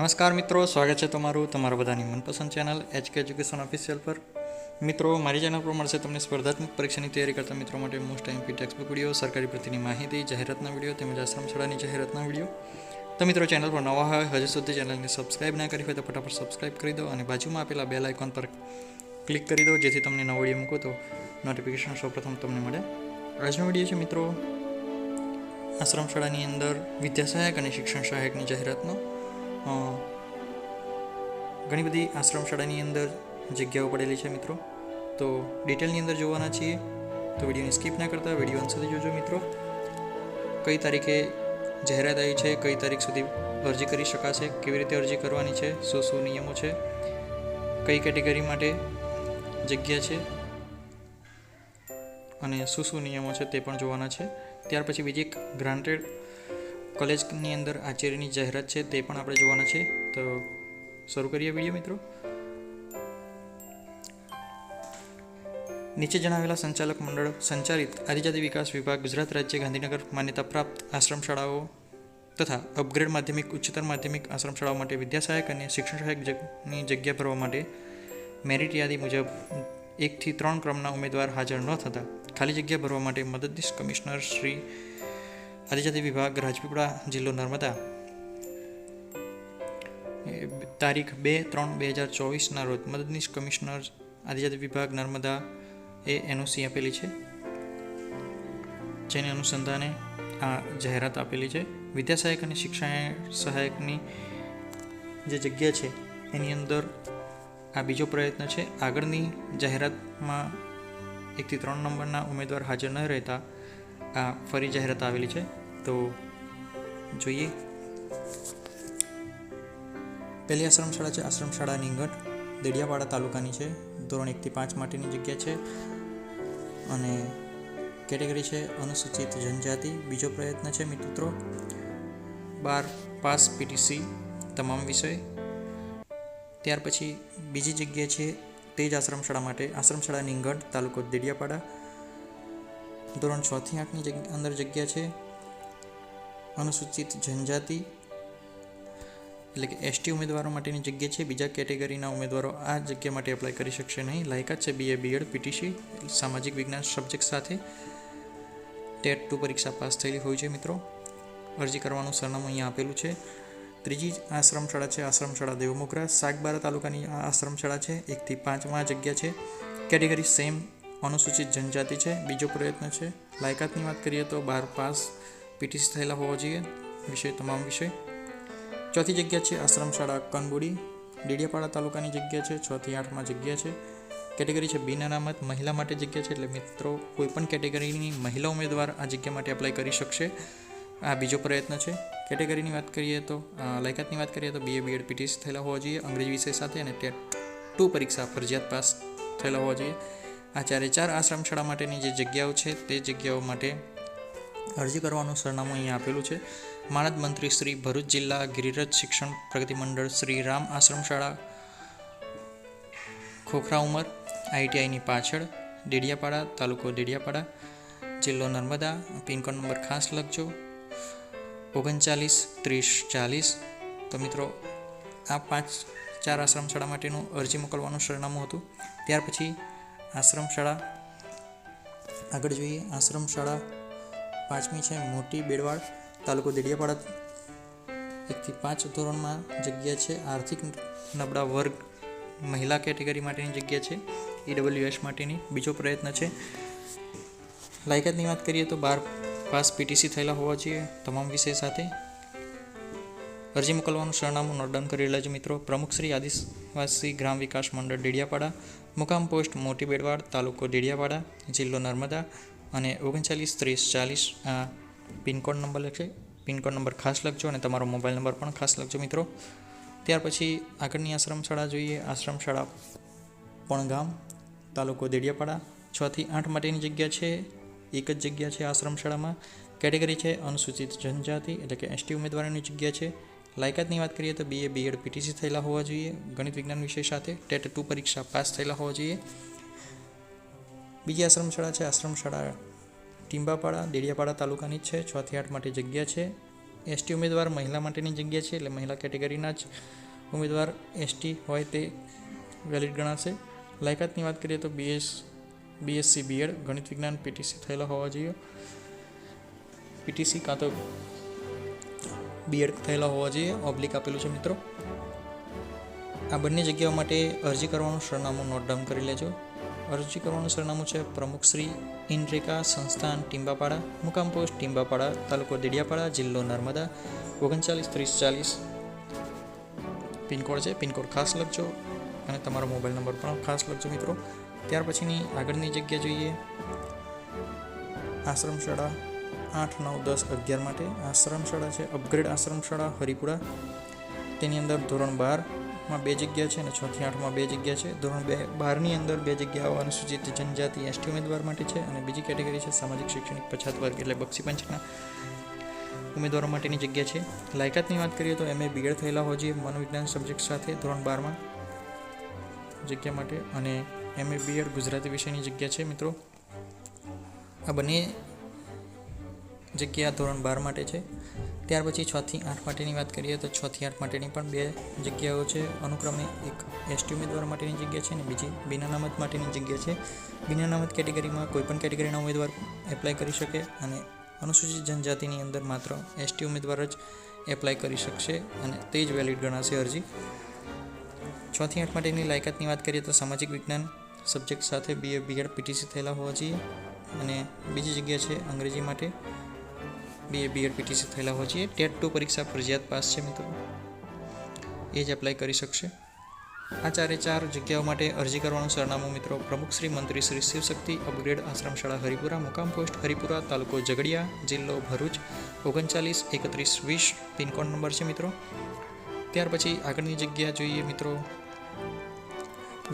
નમસ્કાર મિત્રો, સ્વાગત છે તમારું તમારા બધાની મનપસંદ ચેનલ એચકે એજ્યુકેશન ઓફિશિયલ પર. મિત્રો, મારી ચેનલ પર મળશે તમને સ્પર્ધાત્મક પરીક્ષાની તૈયારી કરતા મિત્રો માટે મોસ્ટ એમપી ટેક્સ્ટબુક વીડિયો સરકારી પ્રતિની માહિતી, જાહેરાતના વીડિયો તેમજ આશ્રમ શાળાની જાહેરાતના વીડિયો તો મિત્રો ચેનલ પર નવા હોય, હજુ સુધી ચેનલને સબસ્ક્રાઇબ ના કરી હોય તો ફટાફટ સબસ્ક્રાઇબ કરી દો અને બાજુમાં આપેલા બેલ આઇકોન પર ક્લિક કરી દો, જેથી તમને નવો વીડિયો મૂકો તો નોટિફિકેશન સૌપ્રથમ તમને મળે. આજનો વીડિયો છે મિત્રો, આશ્રમ શાળાની અંદર વિદ્યા સહાયક અને શિક્ષણ સહાયકની જાહેરાતનો. ઘણી બધી આશ્રમ શાળાની અંદર જગ્યાઓ પડેલી છે મિત્રો. તો ડિટેલની અંદર જોવાના છીએ, તો વિડીયોને સ્કીપ ના કરતા, વીડિયો અંત સુધી જોજો મિત્રો. કઈ તારીખે જાહેરાત આવી છે, કઈ તારીખ સુધી અરજી કરી શકાશે, કેવી રીતે અરજી કરવાની છે, શું શું નિયમો છે, કઈ કેટેગરી માટે જગ્યા છે, અને શું શું નિયમો છે તે પણ જોવાના છે. ત્યાર પછી બીજી એક ગ્રાન્ટેડ કોલેજની અંદર આચાર્યની જાહેરાત છે તે પણ આપણે જોવાના છે. તો શરૂ કરીએ વીડિયો મિત્રો. નીચે જણાવેલા સંચાલક મંડળ સંચાલિત આદિજાતિ વિકાસ વિભાગ, ગુજરાત રાજ્ય, ગાંધીનગર માન્યતા પ્રાપ્ત આશ્રમ શાળાઓ તથા અપગ્રેડ માધ્યમિક, ઉચ્ચતર માધ્યમિક આશ્રમ શાળાઓ માટે વિદ્યા સહાયક અને શિક્ષણ સહાયકની જગ્યા ભરવા માટે મેરિટ યાદી મુજબ એકથી ત્રણ ક્રમના ઉમેદવાર હાજર ન થતા ખાલી જગ્યા ભરવા માટે મદદનીશ કમિશનર શ્રી આદિજાતિ વિભાગ રાજપીપળા જિલ્લો નર્મદા. તારીખ બે ત્રણ બે હજાર ચોવીસના રોજ મદદનીશ કમિશનર આદિજાતિ વિભાગ નર્મદા એ એનઓસી આપેલી છે. જેને અનુસંધાને આ જાહેરાત આપેલી છે. વિદ્યા સહાયક અને શિક્ષણ સહાયકની જે જગ્યા છે, એની અંદર આ બીજો પ્રયત્ન છે. આગળની જાહેરાતમાં એકથી ત્રણ નંબરના ઉમેદવાર હાજર ન રહેતા આ ફરી જાહેરાત આવેલી છે. તો જોઈએ. પહેલી આશ્રમ શાળા છે આશ્રમ શાળા નીંગટ દેડિયાપાડા તાલુકાની છે. ધોરણ એકથી પાંચ માટેની જગ્યા છે અને કેટેગરી છે, અનુસૂચિત જનજાતિ. બીજો પ્રયત્ન છે મિત્રો, બાર પાસ પીટીસી તમામ વિષય. ત્યાર પછી બીજી જગ્યા છે, તે જ આશ્રમ શાળા માટે. આશ્રમ શાળા નીંગઢ તાલુકો દેડિયાપાડા. ધોરણ છ થી આઠની અંદર જગ્યા છે. અનુસૂચિત જનજાતિ, એટલે કે એસટી ઉમેદવારો માટેની જગ્યા છે. બીજા કેટેગરીના ઉમેદવારો આ જગ્યા માટે એપ્લાય કરી શકશે નહીં. લાયકાત છે બીએ બીએડ પીટીસી સામાજિક વિજ્ઞાન સબ્જેક્ટ સાથે. ટેટ ટુ પરીક્ષા પાસ થયેલી હોય છે મિત્રો. અરજી કરવાનું સરનામું અહીંયા આપેલું છે. ત્રીજી આશ્રમ શાળા છે. આશ્રમ શાળા દેવમોગરા સાગબારા તાલુકાની આ આશ્રમશાળા છે. એકથી પાંચમાં જગ્યા છે. કેટેગરી સેમ અનુસૂચિત જનજાતિ છે. બીજો પ્રયત્ન છે. લાયકાતની વાત કરીએ તો બાર પાસ પીટીસી થયેલા હોવા જોઈએ. વિષય તમામ વિષય. ચોથી જગ્યા છે આશ્રમ શાળા કનબુડી. ડેડિયાપાડા તાલુકાની જગ્યા છે. છ થી આઠમાં જગ્યા છે. કેટેગરી છે બિન અનામત. મહિલા માટે જગ્યા છે એટલે મિત્રો કોઈપણ કેટેગરીની મહિલા ઉમેદવાર આ જગ્યા માટે એપ્લાય કરી શકશે. આ બીજો પ્રયત્ન છે. કેટેગરીની વાત કરીએ તો લાયકાતની વાત કરીએ તો બીએ બીએડ પીટીસી થયેલા હોવા જોઈએ. અંગ્રેજી વિષય સાથે અને ટેટ ટુ પરીક્ષા ફરજિયાત પાસ થયેલા હોવા જોઈએ. આ ચારે ચાર આશ્રમ શાળા માટેની જે જગ્યાઓ છે તે જગ્યાઓ માટે અરજી કરવાનું સરનામું અહીંયા આપેલું છે. માનદ મંત્રી શ્રી ભરૂચ જિલ્લા ગિરિરજ શિક્ષણ પ્રગતિ મંડળ શ્રી રામ આશ્રમ શાળા ખોખરા ઉમર આઈટીઆઈની પાછળ, ડેડિયાપાડા, તાલુકો ડેડિયાપાડા, જિલ્લો નર્મદા, પિનકોડ નંબર ખાસ લખજો, ઓગણચાલીસ ત્રીસ ચાલીસ. તો મિત્રો, આ પાંચ, ચાર આશ્રમ શાળા માટેનું અરજી મોકલવાનું સરનામું હતું. ત્યાર પછી આશ્રમ શાળા, આગળ જોઈએ, આશ્રમ શાળા પાંચમી છે મોટી બેડવાડ તાલુકો દેડિયાપાડા. એકથી પાંચ ધોરણમાં જગ્યા છે. આર્થિક નબળા વર્ગ મહિલા કેટેગરી માટેની જગ્યા છે. ઈડબ્લ્યુએસ માટેની બીજો પ્રયત્ન છે. લાયકાતની વાત કરીએ તો બાર પાસ પીટીસી થયેલા હોવા જોઈએ તમામ વિષય સાથે. અરજી મોકલવાનું સરનામું નોટ ડાઉન કરી લેજો મિત્રો. પ્રમુખ શ્રી આદિવાસી ગ્રામ વિકાસ મંડળ ડેડિયાપાડા મુકામ પોસ્ટ, મોટી બેડવાડ તાલુકો ડેડિયાપાડા જિલ્લો નર્મદા. અને ઓગણચાલીસ, ત્રીસ, ચાલીસ, આ પિનકોડ નંબર લખશે પિનકોડ નંબર ખાસ લખજો અને તમારો મોબાઈલ નંબર પણ ખાસ લખજો મિત્રો. ત્યાર પછી આગળની આશ્રમ શાળા જોઈએ. આશ્રમ શાળા પણગામ, તાલુકો દેડિયાપાડા. છ થી આઠ માટેની જગ્યા છે. એક જ જગ્યા છે આશ્રમ શાળામાં કેટેગરી છે અનુસૂચિત જનજાતિ, એટલે કે એસટી ઉમેદવારોની જગ્યા છે. લાયકાતની વાત કરીએ તો બીએ બીએડ પીટીસી થયેલા હોવા જોઈએ. ગણિત વિજ્ઞાન વિષય સાથે ટેટ ટુ પરીક્ષા પાસ થયેલા હોવા જોઈએ. બીજી આશ્રમ શાળા છે આશ્રમ શાળા ટીંબાપાડા દેડિયાપાડા તાલુકાની છે. છ થી આઠ માટે જગ્યા છે. એસટી ઉમેદવાર મહિલા માટેની જગ્યા છે, એટલે મહિલા કેટેગરીના જ ઉમેદવાર એસટી હોય તે વેલિડ ગણાશે. લાયકાતની વાત કરીએ તો બીએસ બીએસસી બીએડ ગણિત વિજ્ઞાન પીટીસી થયેલા હોવા જોઈએ. પીટીસી કાં તો બીએડ થયેલા હોવા જોઈએ, ઓબ્લિક આપેલું છે મિત્રો. આ બંને જગ્યાઓ માટે અરજી કરવાનું સરનામું નોટ ડાઉન કરી લેજો. અરજી કરવાનું સરનામું છે પ્રમુખ શ્રી ઇનરેકા સંસ્થાન ટીંબાપાડા, મુકામ પોસ્ટ ટીંબાપાડા, તાલુકો દેડિયાપાડા, જિલ્લો નર્મદા, ઓગણચાલીસ, ત્રીસ, ચાલીસ. પિનકોડ છે, પિનકોડ ખાસ લખજો અને તમારો મોબાઈલ નંબર પણ ખાસ લખજો મિત્રો. ત્યાર પછીની આગળની જગ્યા જોઈએ. આશ્રમ શાળા આઠ, નવ, દસ, અગિયાર માટે આશ્રમ શાળા છે, અપગ્રેડ આશ્રમ શાળા હરિપુરા. તેની અંદર ધોરણ બારમાં બે જગ્યા છે અને છથી આઠમાં બે જગ્યા છે. ધોરણ બે બારની અંદર બે જગ્યાઓ અનુસૂચિત જનજાતિ એસટી ઉમેદવાર માટે છે અને બીજી કેટેગરી છે સામાજિક, શૈક્ષણિક, પછાત વર્ગ એટલે બક્ષી પંચના ઉમેદવારો માટેની જગ્યા છે. લાયકાતની વાત કરીએ તો એમએ બીએડ થયેલા હોય છે મનોવિજ્ઞાન સબ્જેક્ટ સાથે ધોરણ બારમાં જગ્યા માટે અને એમએ બીએડ ગુજરાતી વિષયની જગ્યા છે મિત્રો. આ બંને જગ્યા ધોરણ બાર માટે છે. ત્યાર પછી છથી આઠ માટેની વાત કરીએ તો છથી આઠ માટેની પણ બે જગ્યાઓ છે. અનુક્રમે એક એસટી ઉમેદવાર માટેની જગ્યા છે અને બીજી બિના નામત માટેની જગ્યા છે. બિના નામત કેટેગરીમાં કોઈપણ કેટેગરીના ઉમેદવાર એપ્લાય કરી શકે અને અનુસૂચિત જનજાતિની અંદર માત્ર એસટી ઉમેદવાર જ એપ્લાય કરી શકશે અને તે જ વેલિડ ગણાશે અરજી. છથી આઠ માટેની લાયકાતની વાત કરીએ તો સામાજિક વિજ્ઞાન સબ્જેક્ટ સાથે બીએ બીએડ પીટીસી થયેલા હોવા જોઈએ અને બીજી જગ્યા છે અંગ્રેજી માટે. બીએ બીએડ પીટીસી થયેલા હોવા જોઈએ ટેટ ટુ પરીક્ષા ફરજિયાત પાસ છે મિત્રો. એ જ એપ્લાય કરી શકશે. આ ચારે ચાર જગ્યાઓ માટે અરજી કરવાનું સરનામું મિત્રો. પ્રમુખ શ્રી, મંત્રી શ્રી શિવશક્તિ અપગ્રેડ આશ્રમ શાળા હરિપુરા, મુકામ પોસ્ટ હરિપુરા, તાલુકો ઝઘડિયા, જિલ્લો ભરૂચ, ઓગણચાલીસ, એકત્રીસ, વીસ, પિનકોડ નંબર છે મિત્રો. ત્યાર પછી આગળની જગ્યા જોઈએ મિત્રો.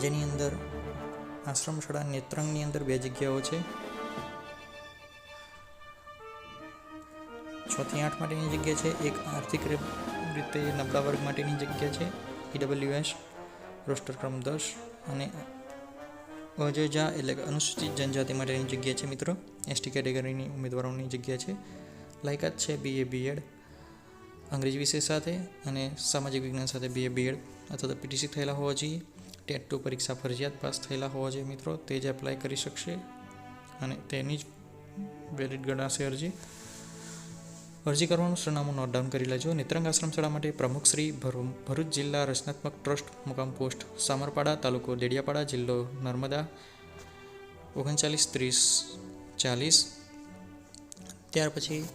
જેની અંદર આશ્રમ શાળા નેત્રંગની અંદર બે જગ્યાઓ છે. છ થી આઠ માટેની જગ્યા છે. એક આર્થિક રીતે નબળા વર્ગ માટેની જગ્યા છે. ઈડબ્લ્યુએસ રોસ્ટર ક્રમ દસ અને અજજા એટલે કે અનુસૂચિત જનજાતિ માટેની જગ્યા છે મિત્રો. એસટી કેટેગરીની ઉમેદવારોની જગ્યા છે. લાયકાત છે બીએ બીએડ અંગ્રેજી વિષય સાથે અને સામાજિક વિજ્ઞાન સાથે બીએ બીએડ અથવા તો પીટીસી થયેલા હોવા જોઈએ. ટેટ ટુ પરીક્ષા ફરજિયાત પાસ થયેલા હોવા જોઈએ મિત્રો. તે જ એપ્લાય કરી શકશે. અને તેની જ વેલિડ ગણાશે અરજી. અરજી કરવાનું સરનામું નોટ ડાઉન કરી લેજો. નેત્રંગ આશ્રમ શાળા માટે પ્રમુખ શ્રી ભરૂ- ભરૂચ જિલ્લા રચનાત્મક ટ્રસ્ટ મુકામ પોસ્ટ, સામરપાડા તાલુકો દેડિયાપાડા જિલ્લો નર્મદા. ઓગણચાલીસ ત્રીસ ચાલીસ. ત્યાર પછી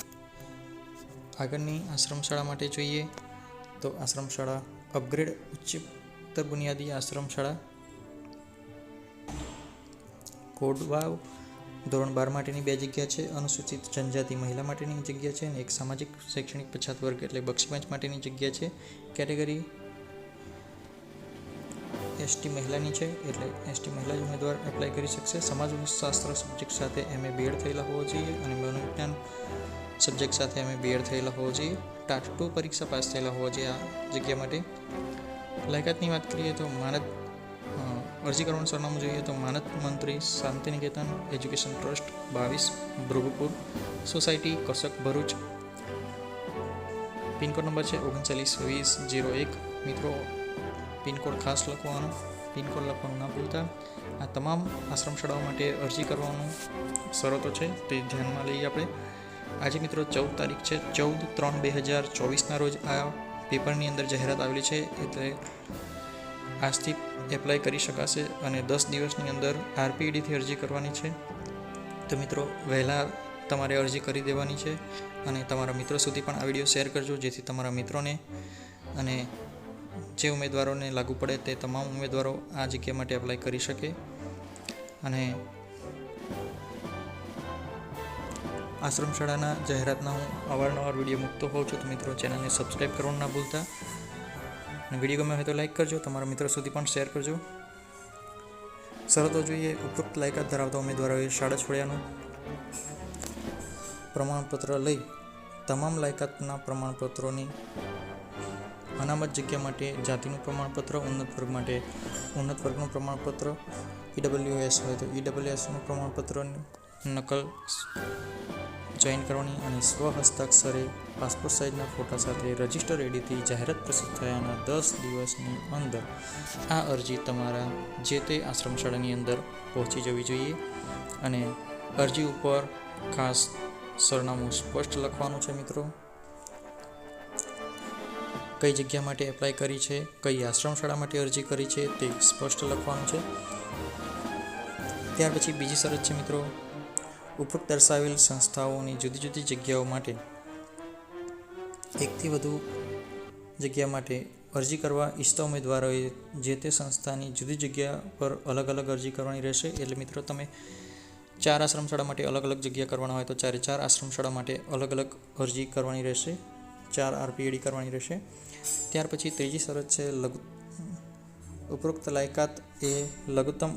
આગળની આશ્રમ શાળા માટે જોઈએ તો આશ્રમ શાળા અપગ્રેડ, ઉચ્ચતર બુનિયાદી આશ્રમ શાળા. કોડવાવ ધોરણ બાર માટેની બે જગ્યા છે. અનુસૂચિત જનજાતિ મહિલા માટેની જગ્યા છે અને એક સામાજિક, શૈક્ષણિક પછાત વર્ગ એટલે બક્ષીપંચ માટેની જગ્યા છે. કેટેગરી એસટી મહિલાની છે એટલે એસટી મહિલા જ ઉમેદવાર એપ્લાય કરી શકશે. સમાજશાસ્ત્ર સબ્જેક્ટ સાથે એમએ બીએડ થયેલા હોવા જોઈએ અને મનોવિજ્ઞાન સબ્જેક્ટ સાથે એમએ બીએડ થયેલા હોવા જોઈએ. ટાટ ટુ પરીક્ષા પાસ થયેલા હોવા જોઈએ આ જગ્યા માટે. લાયકાતની વાત કરીએ તો માનદ અરજી કરવાનું સરનામું જોઈએ તો માનદ મંત્રી શાંતિનિકેતન, એજ્યુકેશન ટ્રસ્ટ, બાવીસ, Bhrigupur, society, Kasak, Bharuch. Pincode number છે ઓગણચાલીસ, વીસ જીરો એક. મિત્રો, પિનકોડ ખાસ લખવાનો, પિનકોડ લખવાનું ના ભૂલતા. આ તમામ આશ્રમ શાળાઓ માટે અરજી કરવાનું શરતો છે તે ધ્યાનમાં લઈએ આપણે. આજે મિત્રો ચૌદ તારીખ છે, ચૌદ ત્રણ બે હજાર ચોવીસના રોજ આ પેપરની અંદર જાહેરાત આવેલી છે. એટલે આજથી એપ્લાય કરી શકાશે અને દસ દિવસની અંદર આરપીડીથી અરજી કરવાની છે. તો મિત્રો, વહેલાં તમારે અરજી કરી દેવાની છે અને તમારા મિત્રો સુધી પણ આ વીડિયો શેર કરજો, જેથી તમારા મિત્રોને અને જે ઉમેદવારોને લાગુ પડે તે તમામ ઉમેદવારો આ જગ્યા માટે એપ્લાય કરી શકે. અને આશ્રમ શાળાના જાહેરાતના હું અવારનવાર વીડિયો મૂકતો હોઉં છું, તો મિત્રો, ચેનલને સબસ્ક્રાઈબ કરવાનું ના ભૂલતા. અને વીડિયો ગમે હોય તો લાઈક કરજો, તમારા મિત્રો સુધી પણ શેર કરજો. શરતો જોઈએ, ઉપરોક્ત લાયકાત ધરાવતા ઉમેદવારોએ શાળા છોડ્યાનું પ્રમાણપત્ર લઈ તમામ લાયકાતના પ્રમાણપત્રોની અનામત જગ્યા માટે જાતિનું પ્રમાણપત્ર, ઉન્નત વર્ગ માટે ઉન્નત વર્ગનું પ્રમાણપત્ર ઈડબલ્યુએસ હોય તો ઈડબલ્યુએસનું પ્રમાણપત્રનું નકલ જોઈન કરવાની અને સ્વ હસ્તાક્ષરે પાસપોર્ટ સાઇઝના ફોટા સાથે રજિસ્ટર એડીથી જાહેરાત પ્રસિદ્ધ થયાના દસ દિવસની અંદર આ અરજી તમારા જે તે આશ્રમ શાળાની અંદર પહોંચી જવી જોઈએ અને અરજી ઉપર ખાસ સરનામું સ્પષ્ટ લખવાનું છે મિત્રો. કઈ જગ્યા માટે એપ્લાય કરી છે, કઈ આશ્રમશાળા માટે અરજી કરી છે તે સ્પષ્ટ લખવાનું છે. ત્યાર પછી બીજી શરત છે મિત્રો ઉપરોક્ત દર્શાવેલ સંસ્થાઓની જુદી જુદી જગ્યાઓ માટે, એકથી વધુ જગ્યા માટે અરજી કરવા ઈચ્છતા ઉમેદવારોએ જે તે સંસ્થાની જુદી જગ્યા પર અલગ અલગ અરજી કરવાની રહેશે. એટલે મિત્રો, તમે ચાર આશ્રમ શાળા માટે અલગ અલગ જગ્યા કરવાના હોય તો ચારે ચાર આશ્રમ શાળા માટે અલગ અલગ અરજી કરવાની રહેશે. ચાર આરપીએડી કરવાની રહેશે. ત્યાર પછી ત્રીજી શરત છે લઘુ, ઉપરોક્ત લાયકાત એ લઘુત્તમ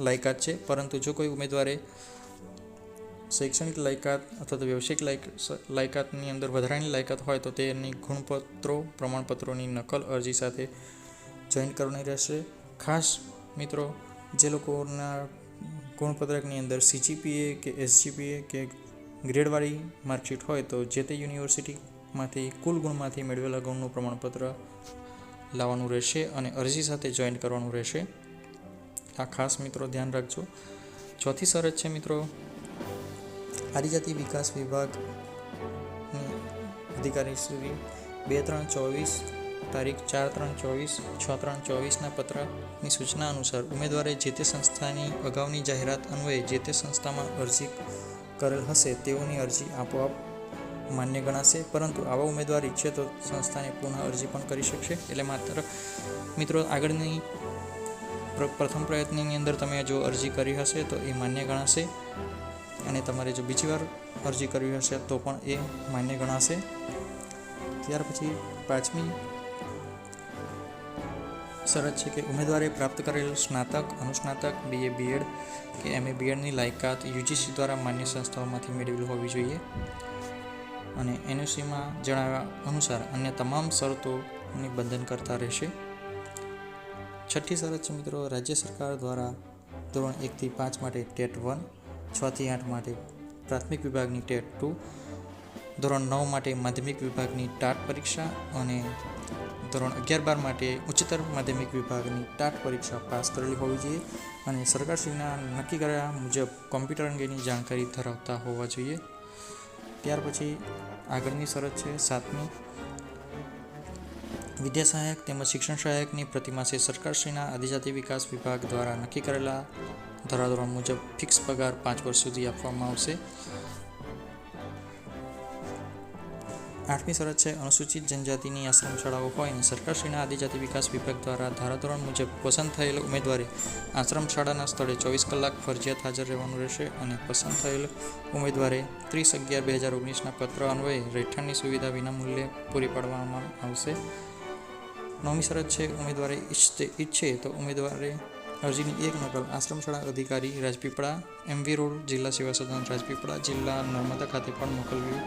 લાયકાત છે. પરંતુ જો કોઈ ઉમેદવારે શૈક્ષણિક લાયકાત અથવા તો વ્યવસાયિક લાયક લાયકાતની અંદર વધારાની લાયકાત હોય તો તેની ગુણપત્રો, પ્રમાણપત્રોની નકલ અરજી સાથે જોઈન કરવાની રહેશે. ખાસ મિત્રો, જે લોકોના ગુણપત્રકની અંદર સીજીપીએ કે એસજીપીએ કે ગ્રેડવાળી માર્કશીટ હોય તો જે તે યુનિવર્સિટીમાંથી કુલ ગુણમાંથી મેળવેલા ગુણનું પ્રમાણપત્ર લાવવાનું રહેશે અને અરજી સાથે જોઈન કરવાનું રહેશે. આ ખાસ મિત્રો ધ્યાન રાખજો. ચોથી શરત છે મિત્રો આદિજાતિ વિકાસ વિભાગની અધિકારી શ્રી, બે ત્રણ ચોવીસ, તારીખ ચાર ત્રણ ચોવીસ, છ ત્રણ ચોવીસના પત્રની સૂચના અનુસાર ઉમેદવારે જે તે સંસ્થાની અગાઉની જાહેરાત અન્વયે જે તે સંસ્થામાં અરજી કરેલ હશે તેઓની અરજી આપોઆપ માન્ય ગણાશે, પરંતુ આવા ઉમેદવાર ઈચ્છે તો સંસ્થાને પુનઃ અરજી પણ કરી શકશે. એટલે માત્ર મિત્રો આગળની પ્ર- પ્રથમ પ્રયત્નની અંદર તમે જો અરજી કરી હશે તો એ માન્ય ગણાશે. અને તમારે જો બીજી વાર અરજી કરવી હશે તો પણ એ માન્ય ગણાશે. ત્યાર પછી પાંચમી શરત છે કે ઉમેદવારે પ્રાપ્ત કરેલ સ્નાતક, અનુસ્નાતક બીએ બીએડ કે એમએ બીએડની લાયકાત યુજીસી દ્વારા માન્ય સંસ્થાઓમાંથી મેળવેલી હોવી જોઈએ. અને એનઓસીમાં જણાવ્યા અનુસાર અન્ય તમામ શરતોની બંધન કરતા રહેશે. છઠ્ઠી શરત છે મિત્રો, રાજ્ય સરકાર દ્વારા ધોરણ એકથી પાંચ માટે ટેટ વન છથી આઠ માટે પ્રાથમિક વિભાગની ટેટ ટુ, ધોરણ નવ માટે માધ્યમિક વિભાગની ટાટ પરીક્ષા અને ધોરણ અગિયાર બાર માટે ઉચ્ચતર માધ્યમિક વિભાગની ટાટ પરીક્ષા પાસ કરેલી હોવી જોઈએ અને સરકારશ્રીના નક્કી કર્યા મુજબ કોમ્પ્યુટર અંગેની જાણકારી ધરાવતા હોવા જોઈએ. ત્યાર પછી આગળની શરત છે સાતમી. વિદ્યા સહાયક તેમજ શિક્ષણ સહાયકની પ્રતિમાસે સરકારશ્રીના આદિજાતિ વિકાસ વિભાગ દ્વારા નક્કી કરેલા ધારાધોરણ મુજબ ફિક્સ પગાર પાંચ વર્ષ સુધી આપવામાં આવશે. આઠમી શરત છે, અનુસૂચિત જનજાતિની આશ્રમ શાળાઓ હોય અને સરકારશ્રીના આદિજાતિ વિકાસ વિભાગ દ્વારા ધારાધોરણ મુજબ પસંદ થયેલ ઉમેદવારે આશ્રમ શાળાના સ્થળે ચોવીસ કલાક ફરજિયાત હાજર રહેવાનું રહેશે અને પસંદ થયેલ ઉમેદવારે ત્રીસ અગિયાર બે હજાર ઓગણીસના પત્ર અન્વયે રહેઠાણની સુવિધા વિનામૂલ્યે પૂરી પાડવામાં આવશે. નવમી શરત છે, ઉમેદવારે ઈચ્છતે ઈચ્છે તો ઉમેદવારે અરજીની એક નકલ આશ્રમ શાળા અધિકારી રાજપીપળા, એમવી રોડ જિલ્લા સેવા સદન રાજપીપળા જિલ્લા નર્મદા ખાતે પણ મોકલવી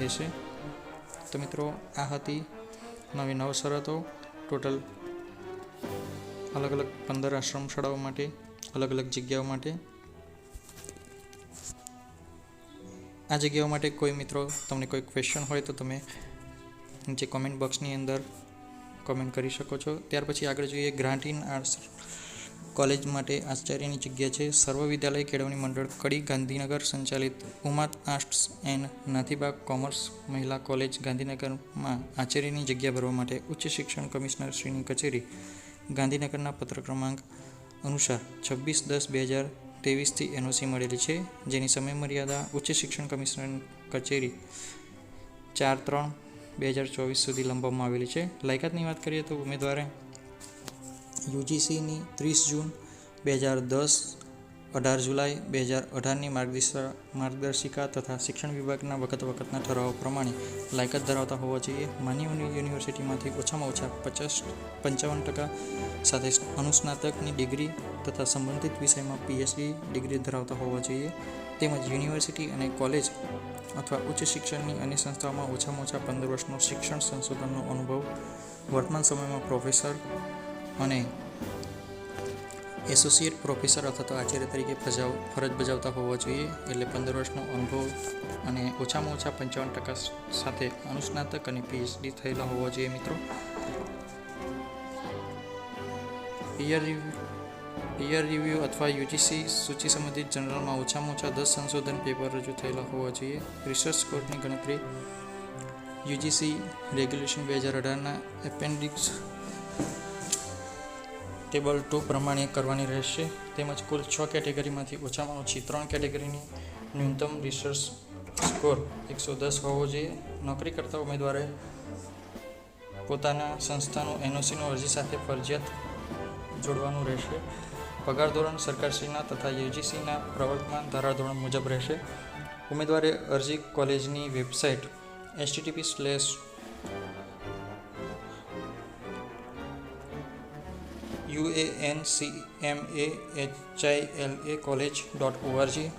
રહેશે. તો મિત્રો, આ હતી નવી નવ શરતો. ટોટલ અલગ અલગ પંદર આશ્રમ શાળાઓ માટે અલગ અલગ જગ્યાઓ માટે. આ જગ્યાઓ માટે કોઈ મિત્રો તમને કોઈ ક્વેશ્ચન હોય તો તમે નીચે કોમેન્ટ બોક્સની અંદર કોમેન્ટ કરી શકો છો. ત્યાર પછી આગળ જોઈએ ગ્રાન્ટ ઇન આર્ટ્સ કોલેજ માટે આશ્ચર્યની જગ્યા છે. સર્વ વિદ્યાલય કેળવણી મંડળ કડી ગાંધીનગર સંચાલિત ઉમાત આર્ટ્સ એન્ડ નાથીબાગ કોમર્સ મહિલા કોલેજ ગાંધીનગરમાં આશ્ચર્યની જગ્યા ભરવા માટે ઉચ્ચ શિક્ષણ કમિશનર શ્રીની કચેરી ગાંધીનગરના પત્ર ક્રમાંક અનુસાર છવ્વીસ દસ બે હજાર ત્રેવીસથી એનઓસી મળેલી છે. જેની સમયમર્યાદા ઉચ્ચ શિક્ષણ કમિશનર કચેરી ચાર ત્રણ બે હજાર ચોવીસ સુધી લંબાવવામાં આવેલી છે. લાયકાતની વાત કરીએ તો ઉમેદવારે યુજીસીની ત્રીસ જૂન બે હજાર દસ અઢાર જુલાઈ, બે હજાર અઢારની માર્ગદર્શિકા માર્ગદર્શિકા તથા શિક્ષણ વિભાગના વખત વખતના ઠરાવો પ્રમાણે લાયકાત ધરાવતા હોવા જોઈએ. માન્ય યુનિવર્સિટીમાંથી ઓછામાં ઓછા પચાસ, પંચાવન ટકા સાથે અનુસ્નાતકની ડિગ્રી તથા સંબંધિત વિષયમાં પીએચડી ડિગ્રી ધરાવતા હોવા જોઈએ. તેમજ યુનિવર્સિટી અને કોલેજ અથવા ઉચ્ચ શિક્ષણની અન્ય સંસ્થાઓમાં ઓછામાં ઓછા પંદર વર્ષનો શિક્ષણ સંશોધનનો અનુભવ. વર્તમાન સમયમાં પ્રોફેસર અને એસોસિએટ પ્રોફેસર અથવા તો આચાર્ય તરીકે ફજાવ ફરજ બજાવતા હોવા જોઈએ. એટલે પંદર વર્ષનો અનુભવ અને ઓછામાં ઓછા પંચાવન ટકા સાથે અનુસ્નાતક અને પીએચડી થયેલા હોવા જોઈએ મિત્રો. પિયર રિવ્યુ પિયર રિવ્યુ અથવા યુજીસી સૂચિ સંબંધિત જર્નલમાં ઓછામાં ઓછા દસ સંશોધન પેપર રજૂ થયેલા હોવા જોઈએ. રિસર્ચ સ્કોરની ગણતરી યુજીસી રેગ્યુલેશન બે હજાર અઢારના એપેન્ડિક્સ ટેબલ ટુ પ્રમાણે કરવાની રહેશે. તેમજ કુલ છ કેટેગરીમાંથી ઓછામાં ઓછી ત્રણ કેટેગરીની ન્યૂનતમ રિસર્ચ સ્કોર એકસો દસ હોવો જોઈએ. નોકરી કરતા ઉમેદવારે પોતાના સંસ્થાનું એનઓસીનો અરજી સાથે ફરજિયાત જોડવાનું રહેશે. પગાર ધોરણ સરકારશ્રીના તથા યુજીસીના પ્રવર્તમાન ધારાધોરણ મુજબ રહેશે. ઉમેદવારે અરજી કોલેજની website HTTP slash U A N C M A H I L A college dot ORG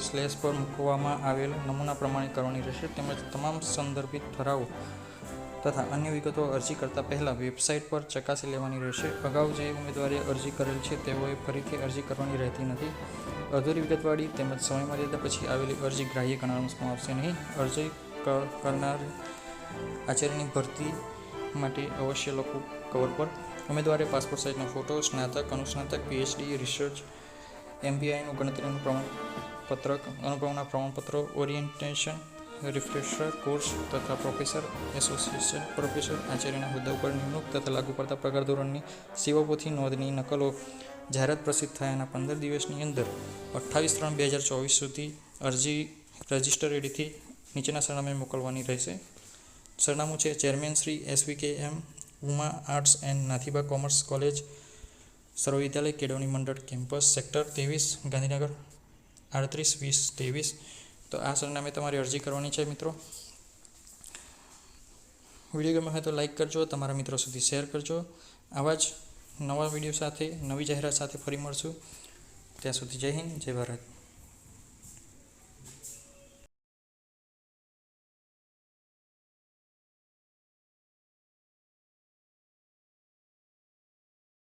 slash પર મૂકવામાં આવેલ નમૂના પ્રમાણે કરવાની રહેશે તેમજ તમામ સંદર્ભિત ઠરાવો તથા અન્ય વિગતો અરજી કરતાં પહેલાં વેબસાઇટ પર ચકાસી લેવાની રહેશે. અગાઉ જે ઉમેદવારે અરજી કરેલ છે, તેઓએ ફરીથી અરજી કરવાની રહેતી નથી. અધૂરી વિગતવાળી તેમજ સમયમર્યાદા પછી આવેલી અરજી ગ્રાહ્ય ગણવામાં આવશે નહીં. અરજી કરનાર આચાર્યની ભરતી માટે અવશ્ય લખવું કવર પર ઉમેદવારે પાસપોર્ટ સાઇઝનો ફોટો, સ્નાતક, અનુસ્નાતક પીએચડી રિસર્ચ એમબીઆઈનું ગણતરીનું પ્રમાણપત્રક, અનુભવના પ્રમાણપત્રો ઓરિએન્ટેશન રિફ્રેશર કોર્સ તથા પ્રોફેસર એસોસિએશન પ્રોફેસર આચાર્યના હોદ્દા ઉપર નિમણૂક તથા લાગુ પડતા પગાર ધોરણની સેવાપોથી નોંધની નકલો જાહેરાત પ્રસિદ્ધ થયાના પંદર દિવસની અંદર અઠ્ઠાવીસ ત્રણ બે હજાર ચોવીસ સુધી અરજી રજિસ્ટર એડીથી નીચેના સરનામે મોકલવાની રહેશે. સરનામું છે chairman Shri SV K M Uma arts and Nathiba commerce college, Sarvavidyalaya કેળવણી મંડળ કેમ્પસ, સેક્ટર ત્રેવીસ, ગાંધીનગર, આડત્રીસ, વીસ, ત્રેવીસ. તો આ સરનામે તમારે અરજી કરવાની છે મિત્રો. વીડિયો ગમે હોય તો લાઈક કરજો, તમારા મિત્રો સુધી શેર કરજો. આવા જ નવા વીડિયો સાથે, નવી જાહેરાત સાથે ફરી મળશું. ત્યાં સુધી જય હિન્દ, જય ભારત.